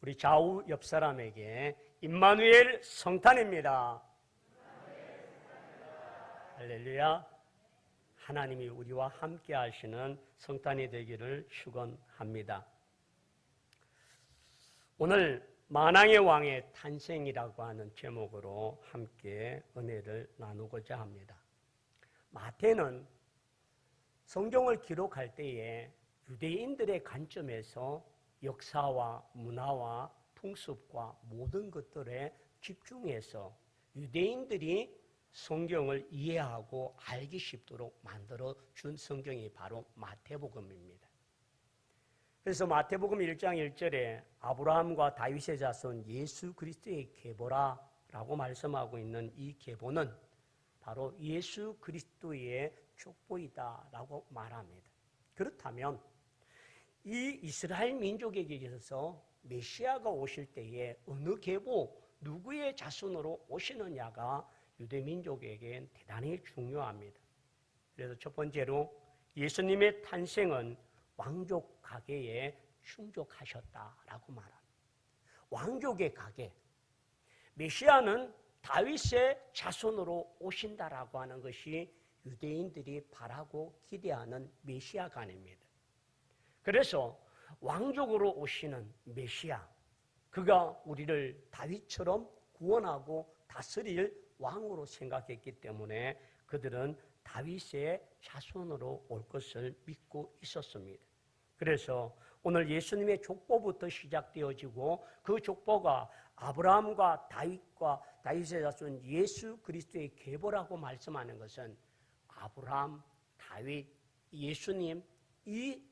우리 좌우 옆 사람에게 임마누엘 성탄입니다. 할렐루야. 하나님이 우리와 함께 하시는 성탄이 되기를 축원합니다. 오늘 만왕의 왕의 탄생이라고 하는 제목으로 함께 은혜를 나누고자 합니다. 마태는 성경을 기록할 때에 유대인들의 관점에서 역사와 문화와 풍습과 모든 것들에 집중해서 유대인들이 성경을 이해하고 알기 쉽도록 만들어 준 성경이 바로 마태복음입니다. 그래서 마태복음 1장 1절에 아브라함과 다윗의 자손 예수 그리스도의 계보라라고 말씀하고 있는 이 계보는 바로 예수 그리스도의 족보이다라고 말합니다. 그렇다면 이 이스라엘 민족에게 있어서 메시아가 오실 때에 어느 계보 누구의 자손으로 오시느냐가 유대 민족에겐 대단히 중요합니다. 그래서 첫 번째로 예수님의 탄생은 왕족 가계에 충족하셨다라고 말합니다. 왕족의 가계. 메시아는 다윗의 자손으로 오신다라고 하는 것이 유대인들이 바라고 기대하는 메시아관입니다. 그래서 왕족으로 오시는 메시아, 그가 우리를 다윗처럼 구원하고 다스릴 왕으로 생각했기 때문에 그들은 다윗의 자손으로 올 것을 믿고 있었습니다. 그래서 오늘 예수님의 족보부터 시작되어지고 그 족보가 아브라함과 다윗과 다윗의 자손 예수 그리스도의 계보라고 말씀하는 것은 아브라함, 다윗, 예수님 이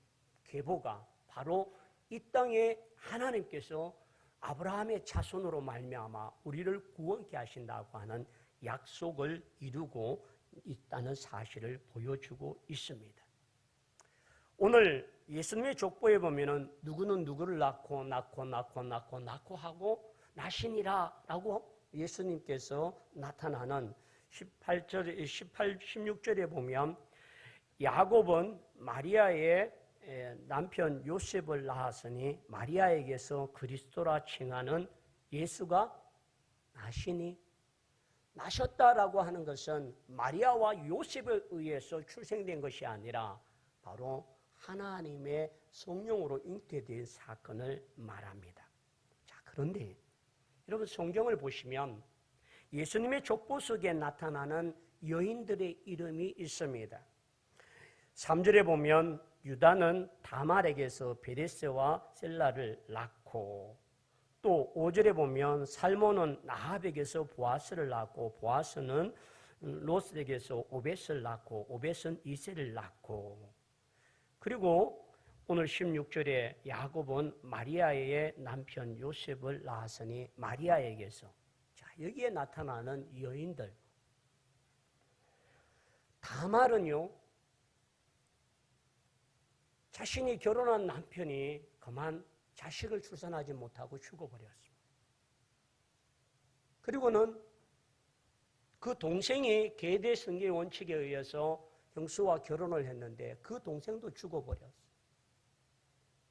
계보가 바로 이 땅에 하나님께서 아브라함의 자손으로 말미암아 우리를 구원케 하신다고 하는 약속을 이루고 있다는 사실을 보여주고 있습니다. 오늘 예수님의 족보에 보면은 누구는 누구를 낳고 낳고 낳고 낳고 낳고 하고 나신이라라고 예수님께서 나타나는 18절 18 16절에 보면 야곱은 마리아의 남편 요셉을 낳았으니 마리아에게서 그리스도라 칭하는 예수가 나시니 나셨다라고 하는 것은 마리아와 요셉에 의해서 출생된 것이 아니라 바로 하나님의 성령으로 잉태된 사건을 말합니다. 자, 그런데 여러분 성경을 보시면 예수님의 족보 속에 나타나는 여인들의 이름이 있습니다. 3절에 보면 유다는 다말에게서 베레스와 셀라를 낳고 또 5절에 보면 살몬은 나합에게서 보아스를 낳고 보아스는 로스에게서 오벳을 낳고 오벳은 이세를 낳고. 그리고 오늘 16절에 야곱은 마리아의 남편 요셉을 낳았으니 마리아에게서. 자 여기에 나타나는 여인들. 다말은요 자신이 결혼한 남편이 그만 자식을 출산하지 못하고 죽어버렸습니다. 그리고는 그 동생이 계대 성계 원칙에 의해서 형수와 결혼을 했는데 그 동생도 죽어버렸어요.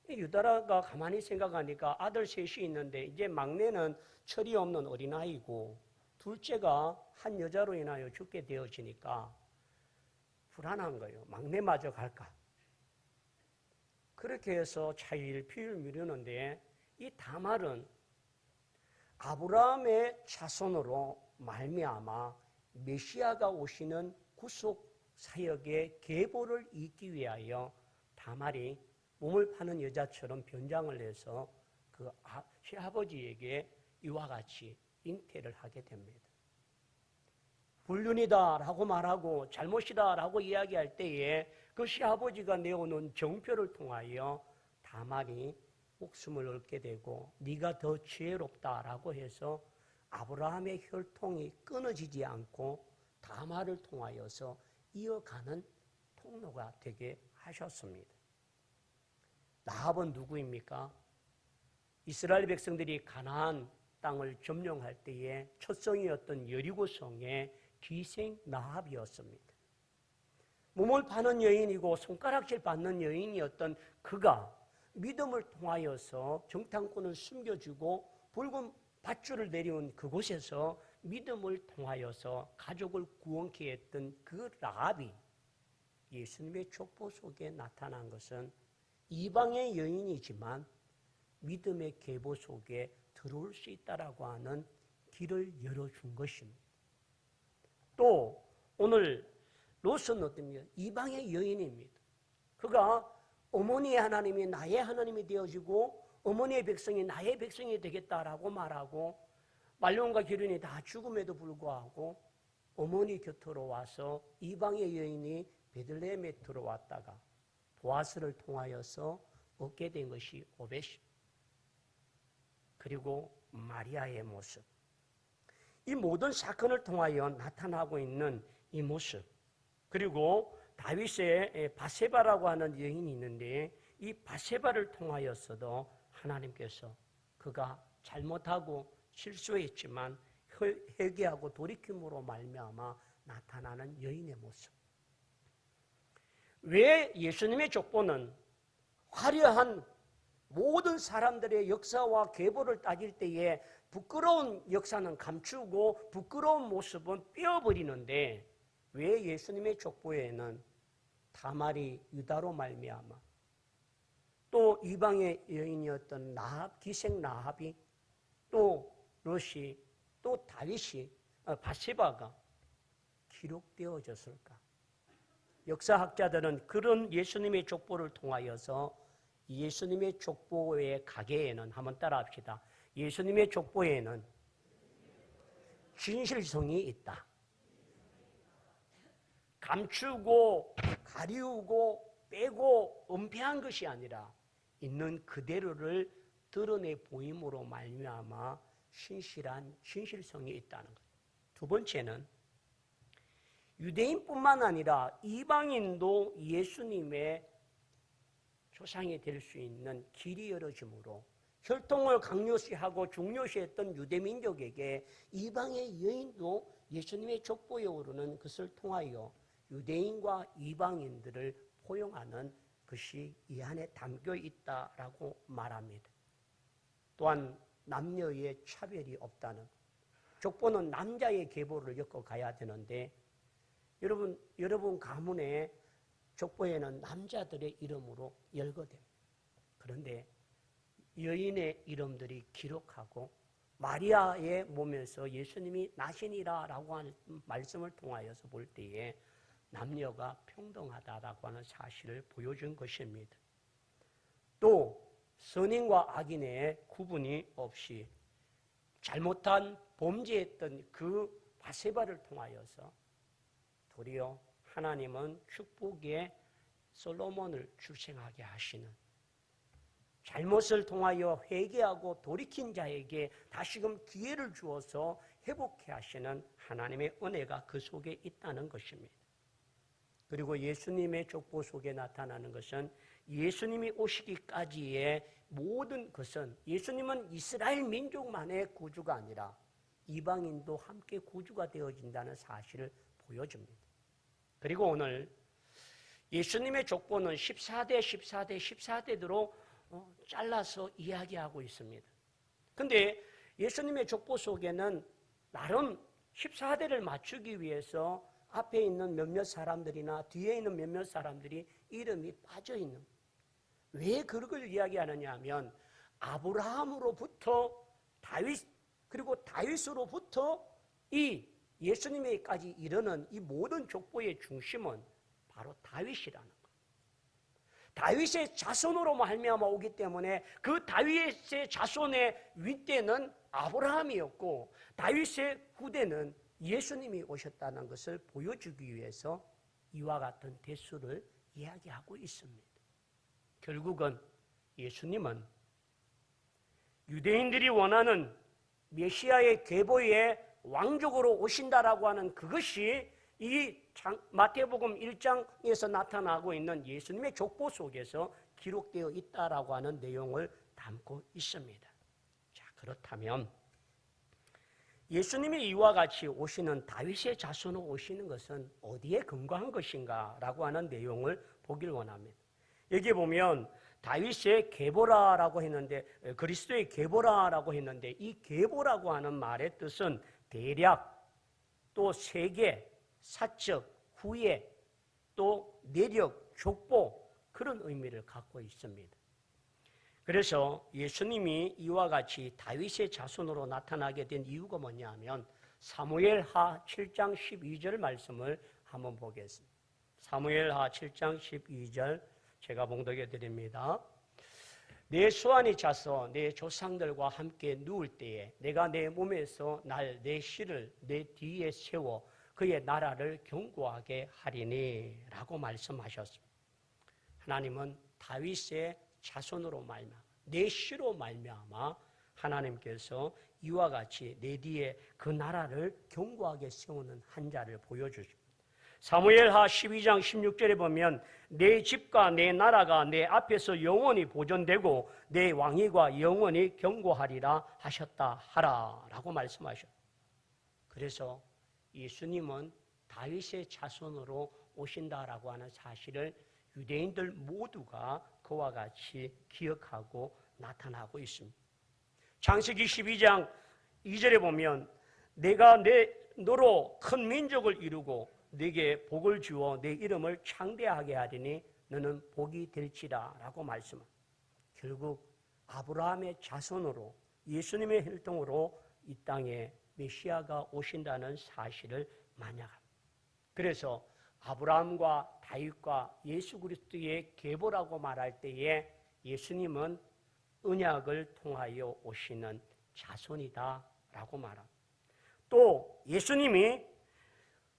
유다라가 가만히 생각하니까 아들 셋이 있는데 이제 막내는 철이 없는 어린아이고 둘째가 한 여자로 인하여 죽게 되어지니까 불안한 거예요. 막내마저 갈까? 그렇게 해서 피를 미루는데 이 다말은 아브라함의 자손으로 말미암아 메시아가 오시는 구속 사역의 계보를 잇기 위하여 다말이 몸을 파는 여자처럼 변장을 해서 그 아, 시아버지에게 이와 같이 잉태를 하게 됩니다. 불륜이다라고 말하고 잘못이다라고 이야기할 때에 그 시아버지가 내어놓은 정표를 통하여 다말이 목숨을 얻게 되고 네가 더 지혜롭다라고 해서 아브라함의 혈통이 끊어지지 않고 다말을 통하여서 이어가는 통로가 되게 하셨습니다. 나합은 누구입니까? 이스라엘 백성들이 가나안 땅을 점령할 때에 첫 성이었던 여리고성의 기생 나합이었습니다. 몸을 파는 여인이고 손가락질 받는 여인이었던 그가 믿음을 통하여서 정탐꾼을 숨겨주고 붉은 밧줄을 내려온 그곳에서 믿음을 통하여서 가족을 구원케 했던 그 라합이 예수님의 족보 속에 나타난 것은 이방의 여인이지만 믿음의 계보 속에 들어올 수 있다라고 하는 길을 열어준 것입니다. 또 오늘 롯은 어떻습니까? 이방의 여인입니다. 그가 어머니의 하나님이 나의 하나님이 되어지고 어머니의 백성이 나의 백성이 되겠다라고 말하고 말론과 기른이 다 죽음에도 불구하고 어머니 곁으로 와서 이방의 여인이 베들레헴에 들어왔다가 보아스를 통하여서 얻게 된 것이 오벳입니다. 그리고 마리아의 모습. 이 모든 사건을 통하여 나타나고 있는 이 모습. 그리고 다윗의 바세바라고 하는 여인이 있는데 이 바세바를 통하여서도 하나님께서 그가 잘못하고 실수했지만 회개하고 돌이킴으로 말미암아 나타나는 여인의 모습. 왜 예수님의 족보는 화려한 모든 사람들의 역사와 계보를 따질 때에 부끄러운 역사는 감추고 부끄러운 모습은 빼어버리는데 왜 예수님의 족보에는 다말이 유다로 말미암아 또 이방의 여인이었던 나합 기생 나합이 또 롯이 또 다윗이 어, 바세바가 기록되어졌을까? 역사학자들은 그런 예수님의 족보를 통하여서 예수님의 족보의 가게에는 한번 따라합시다. 예수님의 족보에는 진실성이 있다. 감추고 가리우고 빼고 은폐한 것이 아니라 있는 그대로를 드러내 보임으로 말미암아 신실한 진실성이 있다는 것. 두 번째는 유대인뿐만 아니라 이방인도 예수님의 조상이 될 수 있는 길이 열어지므로 혈통을 강요시하고 중요시했던 유대민족에게 이방의 여인도 예수님의 족보에 오르는 것을 통하여 유대인과 이방인들을 포용하는 것이 이 안에 담겨 있다라고 말합니다. 또한 남녀의 차별이 없다는 족보는 남자의 계보를 엮어 가야 되는데 여러분 여러분 가문에 족보에는 남자들의 이름으로 열거됩니다. 그런데 여인의 이름들이 기록하고 마리아의 몸에서 예수님이 나신이라라고 하는 말씀을 통하여서 볼 때에 남녀가 평등하다라고 하는 사실을 보여준 것입니다. 또 선인과 악인의 구분이 없이 잘못한 범죄했던 그 바세바를 통하여서 도리어 하나님은 축복의 솔로몬을 출생하게 하시는 잘못을 통하여 회개하고 돌이킨 자에게 다시금 기회를 주어서 회복해 하시는 하나님의 은혜가 그 속에 있다는 것입니다. 그리고 예수님의 족보 속에 나타나는 것은 예수님이 오시기까지의 모든 것은 예수님은 이스라엘 민족만의 구주가 아니라 이방인도 함께 구주가 되어진다는 사실을 보여줍니다. 그리고 오늘 예수님의 족보는 14대, 14대, 14대대로 잘라서 이야기하고 있습니다. 근데 예수님의 족보 속에는 나름 14대를 맞추기 위해서 앞에 있는 몇몇 사람들이나 뒤에 있는 몇몇 사람들이 이름이 빠져 있는 왜 그걸 이야기하느냐 하면 아브라함으로부터 다윗 그리고 다윗으로부터 이 예수님에까지 이르는 이 모든 족보의 중심은 바로 다윗이라는 것. 다윗의 자손으로 말미암아 오기 때문에 그 다윗의 자손의 윗대는 아브라함이었고 다윗의 후대는 예수님이 오셨다는 것을 보여주기 위해서 이와 같은 대수를 이야기하고 있습니다. 결국은 예수님은 유대인들이 원하는 메시아의 계보에 왕족으로 오신다라고 하는 그것이 이 마태복음 1장에서 나타나고 있는 예수님의 족보 속에서 기록되어 있다라고 하는 내용을 담고 있습니다. 자, 그렇다면 예수님이 이와 같이 오시는 다윗의 자손으로 오시는 것은 어디에 근거한 것인가라고 하는 내용을 보길 원합니다. 여기 보면 다윗의 계보라라고 했는데 그리스도의 계보라라고 했는데 이 계보라고 하는 말의 뜻은 대략 또 세계, 사적, 후예, 또 내력, 족보 그런 의미를 갖고 있습니다. 그래서 예수님이 이와 같이 다윗의 자손으로 나타나게 된 이유가 뭐냐면 사무엘하 7장 12절 말씀을 한번 보겠습니다. 사무엘하 7장 12절 제가 봉독해 드립니다. 내 수완이 차서 내 조상들과 함께 누울 때에 내가 내 몸에서 날 내 씨를 내 뒤에 세워 그의 나라를 견고하게 하리니 라고 말씀하셨습니다. 하나님은 다윗의 자손으로 말미암아 내 씨로 말미암아 하나님께서 이와 같이 내 뒤에 그 나라를 견고하게 세우는 한 자를 보여주십니다. 사무엘하 12장 16절에 보면 내 집과 내 나라가 내 앞에서 영원히 보존되고 내 왕위가 영원히 견고하리라 하셨다 하라라고 말씀하셨. 그래서 예수님은 다윗의 자손으로 오신다라고 하는 사실을 유대인들 모두가 그와 같이 기억하고 나타나고 있습니다. 창세기 12장 2절에 보면 내가 내 너로 큰 민족을 이루고 네게 복을 주어 내 이름을 창대하게 하리니 너는 복이 될지라라고 말씀합니다. 결국 아브라함의 자손으로 예수님의 혈통으로 이 땅에 메시아가 오신다는 사실을 만약합니다. 그래서 아브라함과 다윗과 예수 그리스도의 계보라고 말할 때에 예수님은 언약을 통하여 오시는 자손이다라고 말합니다. 또 예수님이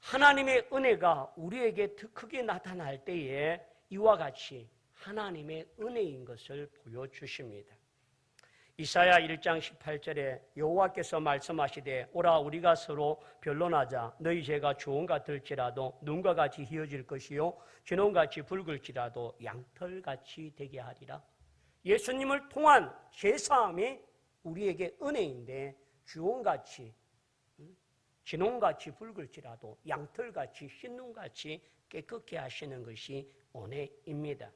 하나님의 은혜가 우리에게 더 크게 나타날 때에 이와 같이 하나님의 은혜인 것을 보여주십니다. 이사야 1장 18절에 여호와께서 말씀하시되 오라 우리가 서로 변론하자. 너희 죄가 주홍 같을지라도 눈과 같이 희어질 것이요 진홍같이 붉을지라도 양털같이 되게 하리라. 예수님을 통한 죄사함이 우리에게 은혜인데 주홍같이 진홍같이 붉을지라도 양털같이 흰눈같이 깨끗게 하시는 것이 은혜입니다.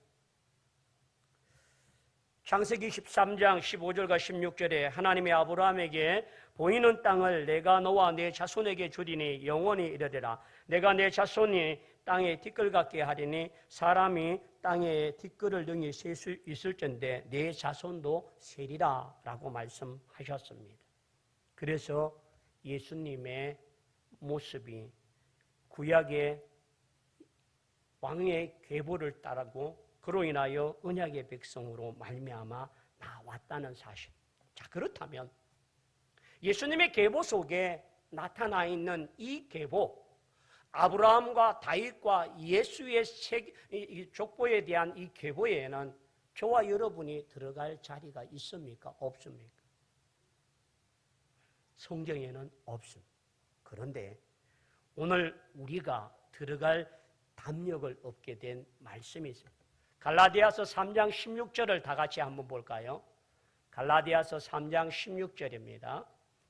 창세기 13장 15절과 16절에 하나님의 아브라함에게 보이는 땅을 내가 너와 내 자손에게 주리니 영원히 이르리라 내가 내 자손이 땅에 티끌 같게 하리니 사람이 땅에 티끌을 능히 셀 수 있을 텐데 내 자손도 세리라 라고 말씀하셨습니다. 그래서 예수님의 모습이 구약의 왕의 계보를 따르고 그로 인하여 언약의 백성으로 말미암아 나왔다는 사실. 자 그렇다면 예수님의 계보 속에 나타나 있는 이 계보, 아브라함과 다윗과 예수의 족보에 대한 이 계보에는 저와 여러분이 들어갈 자리가 있습니까? 없습니까? 성경에는 없습니다. 그런데 오늘 우리가 들어갈 담력을 얻게 된 말씀이 있습니다. 갈라디아서 3장 16절을 다 같이 한번 볼까요? 갈라디아서 3장 16절입니다.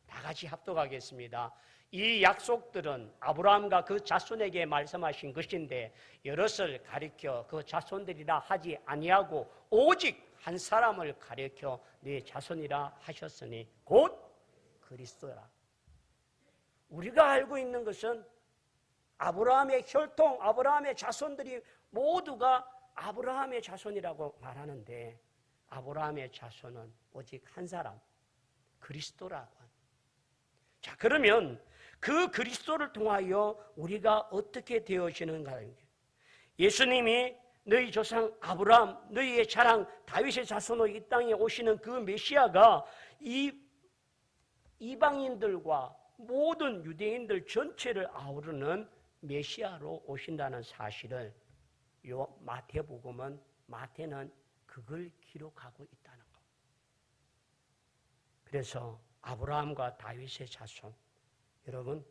다 같이 합독하겠습니다. 이 약속들은 아브라함과 그 자손에게 말씀하신 것인데 여럿을 가리켜 그 자손들이라 하지 아니하고 오직 한 사람을 가리켜 네 자손이라 하셨으니 곧 그리스도라. 우리가 알고 있는 것은 아브라함의 혈통, 아브라함의 자손들이 모두가 아브라함의 자손이라고 말하는데 아브라함의 자손은 오직 한 사람, 그리스도라고 합니다. 자, 그러면 그 그리스도를 통하여 우리가 어떻게 되어지는가? 예수님이 너희 조상 아브라함, 너희의 자랑 다윗의 자손으로 이 땅에 오시는 그 메시아가 이 이방인들과 모든 유대인들 전체를 아우르는 메시아로 오신다는 사실을 요 마태복음은 마태는 그걸 기록하고 있다는 것. 그래서 아브라함과 다윗의 자손 여러분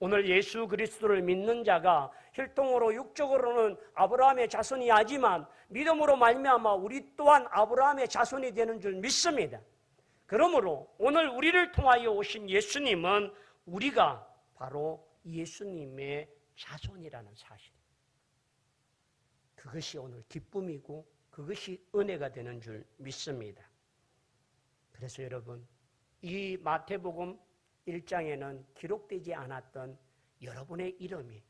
오늘 예수 그리스도를 믿는 자가 혈통으로 육적으로는 아브라함의 자손이 아지만 믿음으로 말미암아 우리 또한 아브라함의 자손이 되는 줄 믿습니다. 그러므로 오늘 우리를 통하여 오신 예수님은 우리가 바로 예수님의 자손이라는 사실. 그것이 오늘 기쁨이고 그것이 은혜가 되는 줄 믿습니다. 그래서 여러분, 이 마태복음 1장에는 기록되지 않았던 여러분의 이름이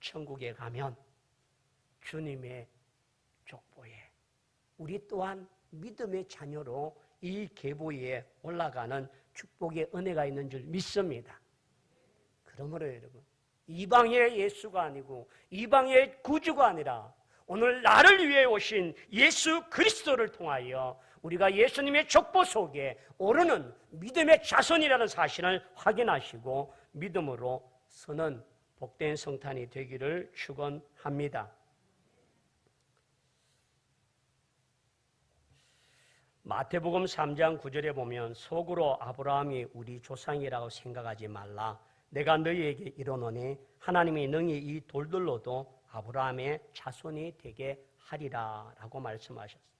천국에 가면 주님의 족보에 우리 또한 믿음의 자녀로 이 계보에 올라가는 축복의 은혜가 있는 줄 믿습니다. 그러므로 여러분, 이방의 예수가 아니고 이방의 구주가 아니라 오늘 나를 위해 오신 예수 그리스도를 통하여 우리가 예수님의 족보 속에 오르는 믿음의 자손이라는 사실을 확인하시고 믿음으로 서는 복된 성탄이 되기를 축원합니다. 마태복음 3장 9절에 보면 속으로 아브라함이 우리 조상이라고 생각하지 말라. 내가 너희에게 이르노니 하나님이 능히 이 돌들로도 아브라함의 자손이 되게 하리라라고 말씀하셨습니다.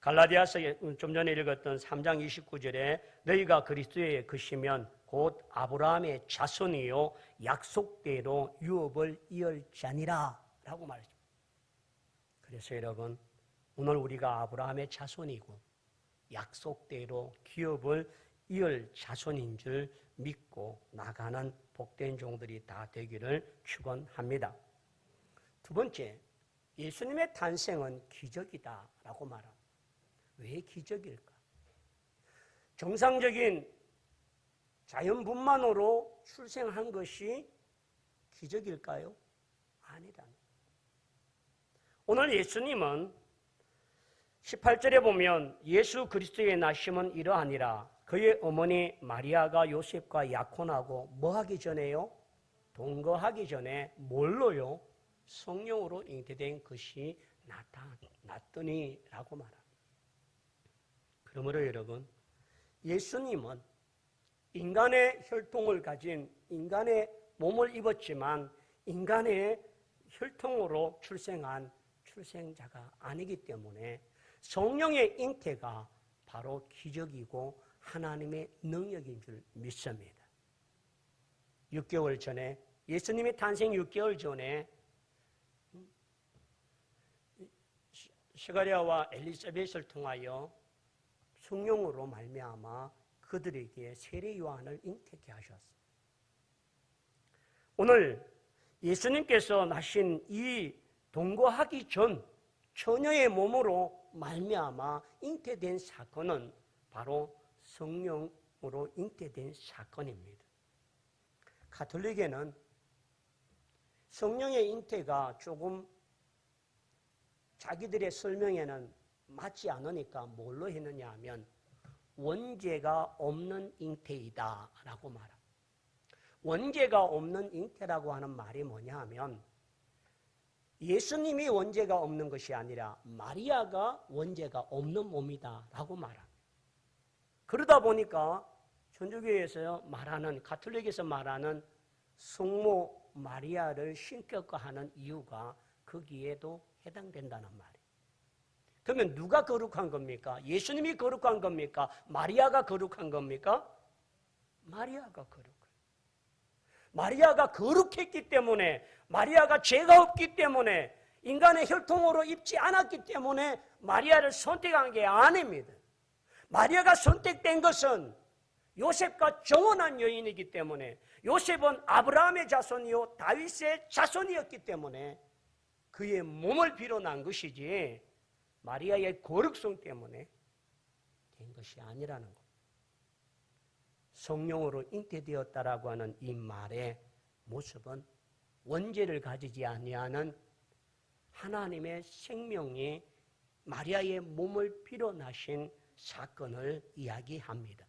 갈라디아서 좀 전에 읽었던 3장 29절에 너희가 그리스도에 그시면 곧 아브라함의 자손이요 약속대로 유업을 이을 자니라라고 말했습니다. 그래서 여러분 오늘 우리가 아브라함의 자손이고 약속대로 기업을 이을 자손인 줄 믿고 나가는 복된 종들이 다 되기를 축원합니다. 두 번째, 예수님의 탄생은 기적이다라고 말합니다. 왜 기적일까? 정상적인 자연분만으로 출생한 것이 기적일까요? 아니다. 오늘 예수님은 18절에 보면 예수 그리스도의 나심은 이러하니라 그의 어머니 마리아가 요셉과 약혼하고 뭐 하기 전에요? 동거하기 전에 뭘로요? 성령으로 잉태된 것이 나타났더니라고 말합니다. 그러므로 여러분 예수님은 인간의 혈통을 가진 인간의 몸을 입었지만 인간의 혈통으로 출생한 출생자가 아니기 때문에 성령의 잉태가 바로 기적이고 하나님의 능력인 줄 믿습니다. 6개월 전에 예수님의 탄생 6개월 전에 시가리아와 엘리사벳을 통하여 성령으로 말미암아 그들에게 세례 요한을 잉태케 하셨습니다. 오늘 예수님께서 나신 이 동거하기 전 처녀의 몸으로 말미암아 잉태된 사건은 바로 성령으로 잉태된 사건입니다. 가톨릭에는 성령의 잉태가 조금 자기들의 설명에는 맞지 않으니까 뭘로 했느냐 하면 원죄가 없는 잉태이다 라고 말합니다. 원죄가 없는 잉태라고 하는 말이 뭐냐 하면 예수님이 원죄가 없는 것이 아니라 마리아가 원죄가 없는 몸이다 라고 말합니다. 그러다 보니까 천주교에서 말하는 가톨릭에서 말하는 성모 마리아를 신격화하는 이유가 거기에도 해당된다는 말이에요. 그러면 누가 거룩한 겁니까? 예수님이 거룩한 겁니까? 마리아가 거룩한 겁니까? 마리아가 거룩해요. 마리아가 거룩했기 때문에 마리아가 죄가 없기 때문에 인간의 혈통으로 입지 않았기 때문에 마리아를 선택한 게 아닙니다. 마리아가 선택된 것은 요셉과 정원한 여인이기 때문에 요셉은 아브라함의 자손이요 다윗의 자손이었기 때문에 그의 몸을 빌어난 것이지 마리아의 거룩성 때문에 된 것이 아니라는 것. 성령으로 잉태되었다라고 하는 이 말의 모습은 원죄를 가지지 아니하는 하나님의 생명이 마리아의 몸을 빌어나신 사건을 이야기합니다.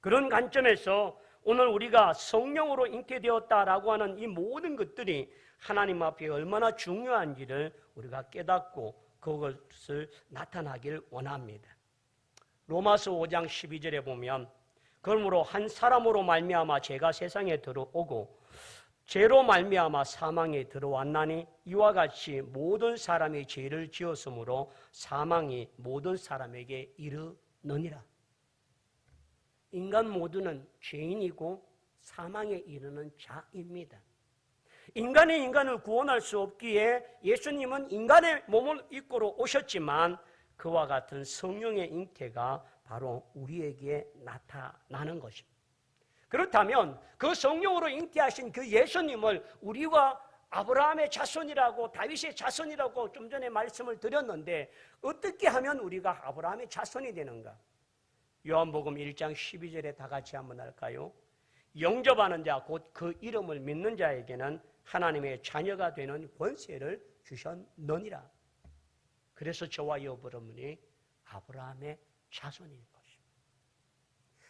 그런 관점에서 오늘 우리가 성령으로 잉태되었다라고 하는 이 모든 것들이 하나님 앞에 얼마나 중요한지를 우리가 깨닫고 그것을 나타나길 원합니다. 로마서 5장 12절에 보면 그러므로 한 사람으로 말미암아 죄가 세상에 들어오고 죄로 말미암아 사망에 들어왔나니 이와 같이 모든 사람이 죄를 지었으므로 사망이 모든 사람에게 이르느니라. 인간 모두는 죄인이고 사망에 이르는 자입니다. 인간이 인간을 구원할 수 없기에 예수님은 인간의 몸을 입고 오셨지만 그와 같은 성령의 잉태가 바로 우리에게 나타나는 것입니다. 그렇다면 그 성령으로 잉태하신 그 예수님을 우리와 아브라함의 자손이라고 다윗의 자손이라고 좀 전에 말씀을 드렸는데 어떻게 하면 우리가 아브라함의 자손이 되는가? 요한복음 1장 12절에 다 같이 한번 할까요? 영접하는 자, 곧 그 이름을 믿는 자에게는 하나님의 자녀가 되는 권세를 주셨느니라. 그래서 저와 여러분이 아브라함의 자손인 것입니다.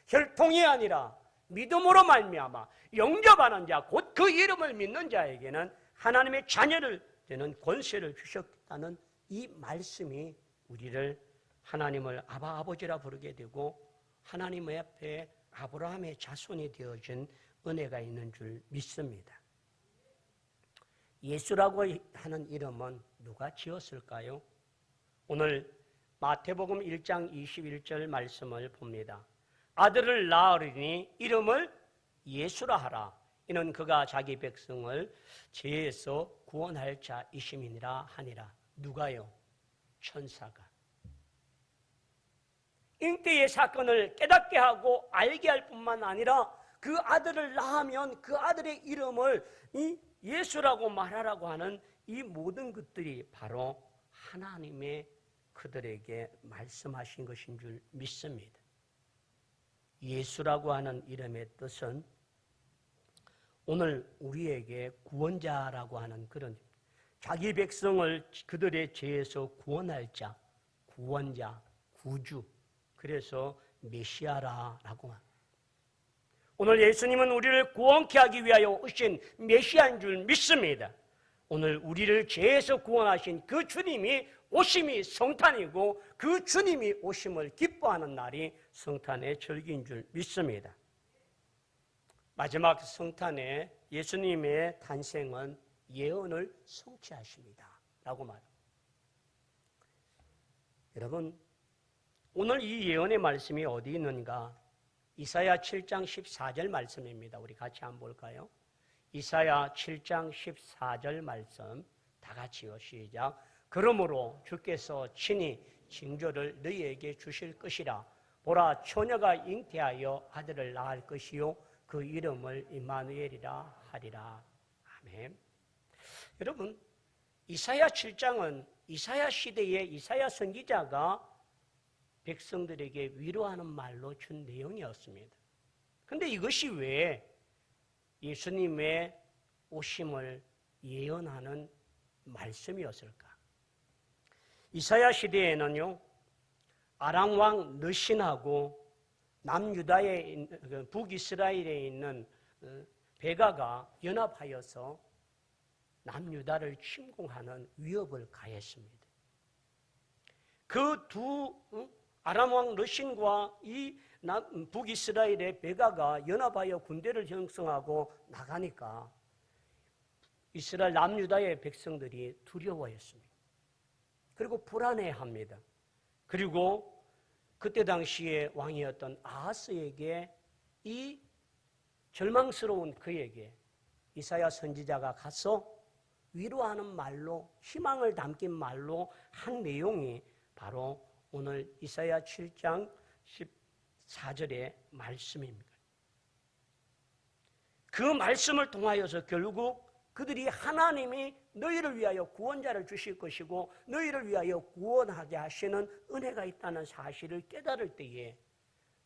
혈통이 아니라 믿음으로 말미암아 영접하는 자, 곧 그 이름을 믿는 자에게는 하나님의 자녀를 되는 권세를 주셨다는 이 말씀이 우리를 하나님을 아바 아버지라 부르게 되고 하나님 앞에 아브라함의 자손이 되어진 은혜가 있는 줄 믿습니다. 예수라고 하는 이름은 누가 지었을까요? 오늘 마태복음 1장 21절 말씀을 봅니다. 아들을 낳으리니 이름을 예수라 하라. 이는 그가 자기 백성을 죄에서 구원할 자이심이니라 하니라. 누가요? 천사가. 잉태의 사건을 깨닫게 하고 알게 할 뿐만 아니라 그 아들을 낳으면 그 아들의 이름을 이 예수라고 말하라고 하는 이 모든 것들이 바로 하나님의 그들에게 말씀하신 것인 줄 믿습니다. 예수라고 하는 이름의 뜻은 오늘 우리에게 구원자라고 하는 그런 자기 백성을 그들의 죄에서 구원할 자, 구원자, 구주. 그래서 메시아라라고 합니다. 오늘 예수님은 우리를 구원케 하기 위하여 오신 메시아인 줄 믿습니다. 오늘 우리를 죄에서 구원하신 그 주님이 오심이 성탄이고 그 주님이 오심을 기뻐하는 날이 성탄의 절기인 줄 믿습니다. 마지막 성탄에 예수님의 탄생은 예언을 성취하십니다. 라고 말합니다. 여러분, 오늘 이 예언의 말씀이 어디 있는가? 이사야 7장 14절 말씀입니다. 우리 같이 한번 볼까요? 이사야 7장 14절 말씀 다 같이요. 시작. 그러므로 주께서 친히 징조를 너희에게 주실 것이라. 보라 처녀가 잉태하여 아들을 낳을 것이요 그 이름을 임마누엘이라 하리라. 아멘. 여러분, 이사야 7장은 이사야 시대의 이사야 선지자가 백성들에게 위로하는 말로 준 내용이었습니다. 근데 이것이 왜 예수님의 오심을 예언하는 말씀이었을까? 이사야 시대에는요, 아람 왕 느신하고 남유다에 그 북이스라엘에 있는 어, 베가가 연합하여서 남유다를 침공하는 위협을 가했습니다. 그두 어, 아람 왕 르신과 이 북이스라엘의 베가가 연합하여 군대를 형성하고 나가니까 이스라엘 남유다의 백성들이 두려워했습니다. 그리고 불안해합니다. 그리고 그때 당시에 왕이었던 아하스에게 이 절망스러운 그에게 이사야 선지자가 가서 위로하는 말로 희망을 담긴 말로 한 내용이 바로 오늘 이사야 7장 14절의 말씀입니다. 그 말씀을 통하여서 결국 그들이 하나님이 너희를 위하여 구원자를 주실 것이고 너희를 위하여 구원하게 하시는 은혜가 있다는 사실을 깨달을 때에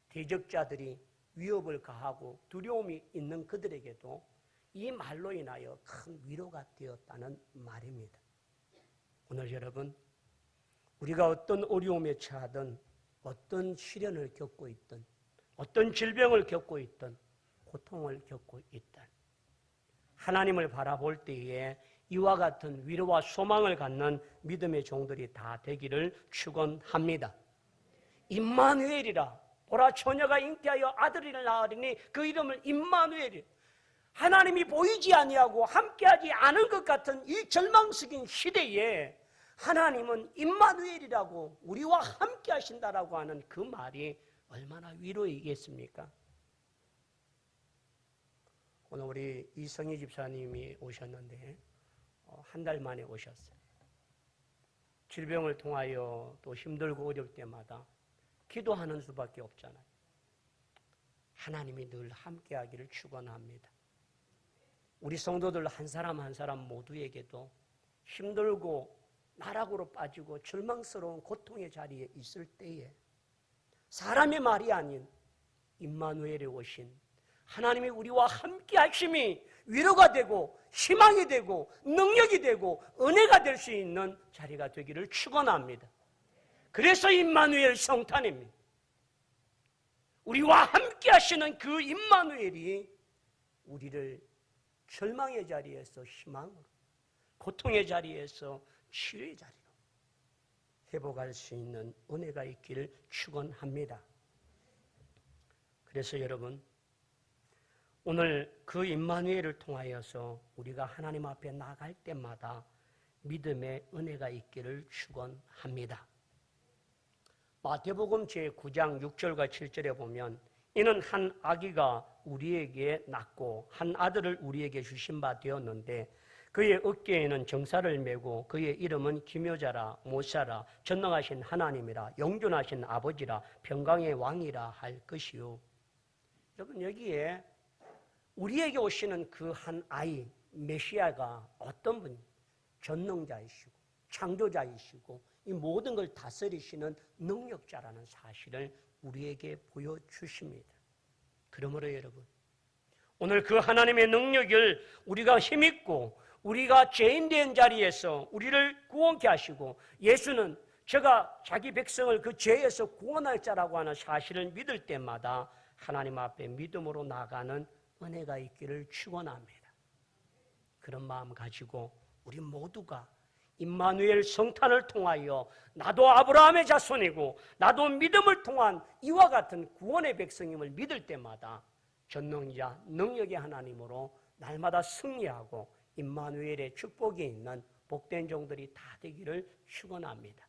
대적자들이 위협을 가하고 두려움이 있는 그들에게도 이 말로 인하여 큰 위로가 되었다는 말입니다. 오늘 여러분 우리가 어떤 어려움에 처하든 어떤 시련을 겪고 있든 어떤 질병을 겪고 있든 고통을 겪고 있든 하나님을 바라볼 때에 이와 같은 위로와 소망을 갖는 믿음의 종들이 다 되기를 축원합니다. 임마누엘이라 보라 처녀가 잉태하여 아들을 낳으리니 그 이름을 임마누엘이 하나님이 보이지 아니하고 함께하지 않은 것 같은 이 절망적인 시대에 하나님은 임마누엘이라고 우리와 함께 하신다라고 하는 그 말이 얼마나 위로이겠습니까? 오늘 우리 이성희 집사님이 오셨는데 어, 한달 만에 오셨어요. 질병을 통하여 또 힘들고 어려울 때마다 기도하는 수밖에 없잖아요. 하나님이 늘 함께하기를 축원합니다. 우리 성도들 한 사람 한 사람 모두에게도 힘들고 나락으로 빠지고 절망스러운 고통의 자리에 있을 때에 사람의 말이 아닌 임마누엘에 오신 하나님이 우리와 함께 하심이 위로가 되고 희망이 되고 능력이 되고 은혜가 될 수 있는 자리가 되기를 축원합니다. 그래서 임마누엘 성탄입니다. 우리와 함께 하시는 그 임마누엘이 우리를 절망의 자리에서 희망으로 고통의 자리에서 치유의 자리로 회복할 수 있는 은혜가 있기를 축원합니다. 그래서 여러분 오늘 그 임마누엘을 통하여서 우리가 하나님 앞에 나갈 때마다 믿음의 은혜가 있기를 축원합니다. 마태복음 제9장 6절과 7절에 보면 이는 한 아기가 우리에게 낳고 한 아들을 우리에게 주신 바 되었는데 그의 어깨에는 정사를 메고 그의 이름은 기묘자라 모사라 전능하신 하나님이라 영존하신 아버지라 평강의 왕이라 할 것이요. 여러분 여기에 우리에게 오시는 그 한 아이 메시아가 어떤 분? 전능자이시고 창조자이시고 이 모든 걸 다스리시는 능력자라는 사실을 우리에게 보여주십니다. 그러므로 여러분 오늘 그 하나님의 능력을 우리가 힘있고 우리가 죄인된 자리에서 우리를 구원케 하시고 예수는 제가 자기 백성을 그 죄에서 구원할 자라고 하는 사실을 믿을 때마다 하나님 앞에 믿음으로 나가는 은혜가 있기를 축원합니다. 그런 마음 가지고 우리 모두가 임마누엘 성탄을 통하여 나도 아브라함의 자손이고 나도 믿음을 통한 이와 같은 구원의 백성임을 믿을 때마다 전능자 능력의 하나님으로 날마다 승리하고 임마누엘의 축복이 있는 복된 종들이 다 되기를 축원합니다.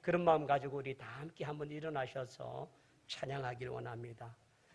그런 마음 가지고 우리 다 함께 한번 일어나셔서 찬양하기를 원합니다.